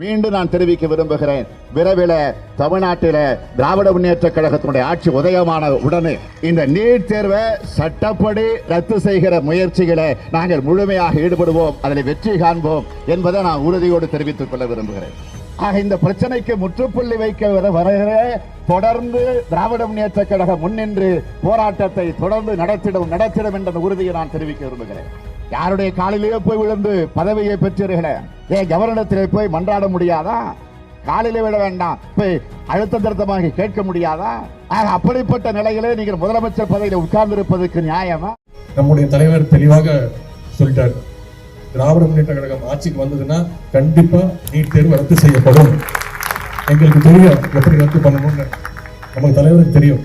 மீண்டும் நான் தெரிவிக்க விரும்புகிறேன். விரைவில் தமிழ்நாட்டில திராவிட முன்னேற்ற கழகத்தினுடைய ஆட்சி உதயமான உடனே இந்த நீட் தேர்வை சட்டப்படி ரத்து செய்கிற முயற்சிகளை நாங்கள் முழுமையாக ஈடுபடுவோம். அதில் வெற்றி காண்போம் என்பதை நான் உறுதியோடு தெரிவித்துக் கொள்ள விரும்புகிறேன். ஆக இந்த பிரச்சனைக்கு முற்றுப்புள்ளி வைக்க வருகிற தொடர்ந்து திராவிட முன்னேற்ற கழகம் முன்னின்று போராட்டத்தை தொடர்ந்து நடத்திடும் நடத்திடும் என்ற உறுதியை நான் தெரிவிக்க விரும்புகிறேன். யாருடைய காலிலேயே போய் விழுந்து பதவியை பெற்றீர்களே? ஏன் கவர்னத்திலே போய் மன்றாட முடியாதா? காலிலே விட வேண்டாம். போய் அழுத்த திருத்தமாக கேட்க முடியாதா? அப்படிப்பட்ட நிலையிலே நீங்கள் முதலமைச்சர் பதவியில் உட்கார்ந்திருப்பதற்கு நியாயமா? நம்முடைய தலைவர் தெளிவாக சொல்லிட்டார். திராவிட முன்னேற்ற கழகம் ஆட்சிக்கு வந்ததுன்னா கண்டிப்பா நீட் தேர்வு ரத்து செய்யப்படும். எங்களுக்கு தெரியும் எப்படி ரத்து பண்ணணும்னு. நமக்கு தலைவருக்கு தெரியும்.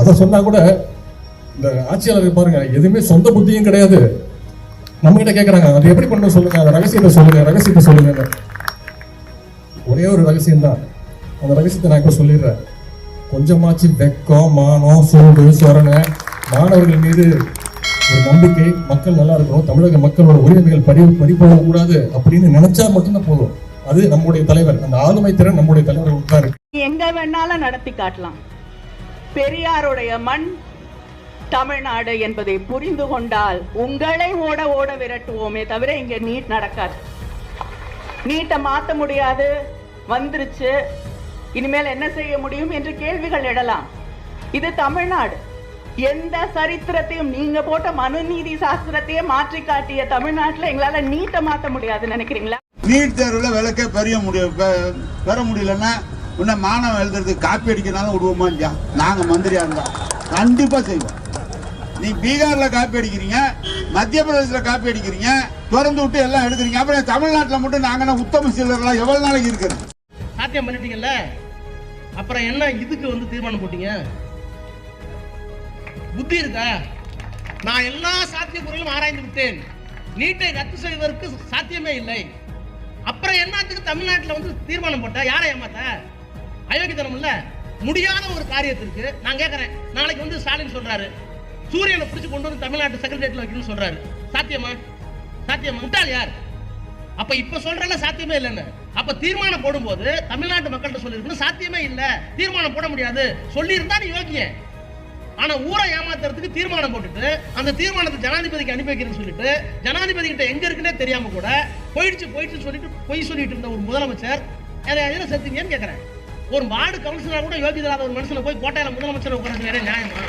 அதை சொன்னா கூட இந்த ஆட்சியாளர் பாருங்க எதுவுமே சொந்த புத்தியும் கிடையாது. நம்ம கிட்ட அது எப்படி பண்ணணும் சொல்லுங்க. அந்த ரகசியத்தை சொல்லுங்க. ரகசியத்தை சொல்லுங்க. ஒரே ஒரு ரகசியம் தான். அந்த ரகசியத்தை நான் இப்போ சொல்லிடுறேன். கொஞ்சமாச்சு வெக்கம் மானம் சூடு சொரணை மாணவர்கள் மீது ஒரு நம்பிக்கை மக்கள் நல்லா இருக்கணும். தமிழக மக்களோட உரிமைகள் பறி பறி போகக்கூடாது அப்படின்னு நினைச்சா மட்டும்தான் போதும். அது நம்முடைய தலைவர். அந்த ஆளுமை திறன் நம்முடைய தலைவர் தான் இருக்கு. எங்க வேணாலும் நடத்தி காட்டலாம். பெரியாருடைய மண் தமிழ்நாடு என்பதை புரிந்து கொண்டால் உங்களை ஓட ஓட விரட்டுவோமே தவிர இங்க நீட் நடக்காது. நீட்டை மாற்ற முடியாது. வந்துருச்சு. இனிமேல் என்ன செய்ய முடியும் என்று கேள்விகள் எழலாம். இது தமிழ்நாடு. எந்த சரித்திரத்தையும் நீங்க போட்ட மனுநீதி சாஸ்திரத்தையே மாற்றி காட்டிய தமிழ்நாட்டுல எங்களால நீட்டை மாத்த முடியாதுன்னு நினைக்கிறீங்களா? நீட் தேர்வில் விளக்க பெரிய முடிய பெற முடியலன்னா இன்னும் மாணவன் எழுதுறதுக்கு காப்பி அடிக்கிறனாலும் விடுவோமா இல்லையா நாங்க மந்திரியா இருந்தா. கண்டிப்பா செய்வோம். நீ பீகார்ல காப்பி அடிக்கிறீங்க மத்திய பிரதேசல காப்பி அடிக்கிறீங்க திறந்து விட்டு எல்லாம் எடுக்கிறீங்க. அப்புறம் தமிழ்நாட்டில் மட்டும் நாங்க உத்தம சீலர்லாம் எவ்வளவு நாளைக்கு இருக்கிறது? சாத்தியம் பண்ணிட்டீங்கல்ல? அப்புறம் என்ன இதுக்கு வந்து தீர்மானம் போட்டீங்க? புத்தி இருக்கா? நான் எல்லா சாத்தியக்குறையும் ஆராய்ந்து விட்டேன். நீட்டை ரத்து செய்வதற்கு சாத்தியமே இல்லை. அப்புறம் என்னத்துக்கு தமிழ்நாட்டில் வந்து தீர்மானம் போட்ட? யாரை ஏமாத்த? அயோக்கியத்தனம் இல்ல முடியாத ஒரு காரியத்திற்கு நான் கேட்கறேன் நாளைக்கு வந்து ஸ்டாலின் சொல்றாரு. சூரியனை பிடிச்சு கொண்டு வந்து தமிழ்நாட்டு செக்ரட்டரியேட்ல வைக்கணும்னு சொல்றாரு. சாத்தியமா? சாத்தியமா? முட்டாள் யார்? அப்ப இப்ப சொல்றல சாத்தியமே இல்லைன்னு. அப்ப தீர்மானம் போடும்போது தமிழ்நாட்டு மக்கள்கிட்ட சொல்லியிருக்கணும். சாத்தியமே இல்ல. தீர்மானம் போட முடியாது. சொல்லி இருந்தா நீ யோக்கிய ஆனா ஊரை ஏமாத்துறதுக்கு தீர்மானம் போட்டுட்டு அந்த தீர்மானத்தை ஜனாதிபதிக்கு அனுப்பி வைக்கிறேன்னு சொல்லிட்டு ஜனாதிபதி கிட்ட எங்க இருக்குன்னே தெரியாம கூட போயிடுச்சு போயிடுச்சு சொல்லிட்டு பொய் சொல்லிட்டு இருந்த ஒரு முதலமைச்சர் அதை செத்துங்கன்னு கேட்கிறேன் ஒரு வார்டு கவுன்சிலர் கூட யோகிதராத ஒரு மனுஷனை போய் கோட்டையில முதலமைச்சர் உட்கார்றது வேற நியாயமா?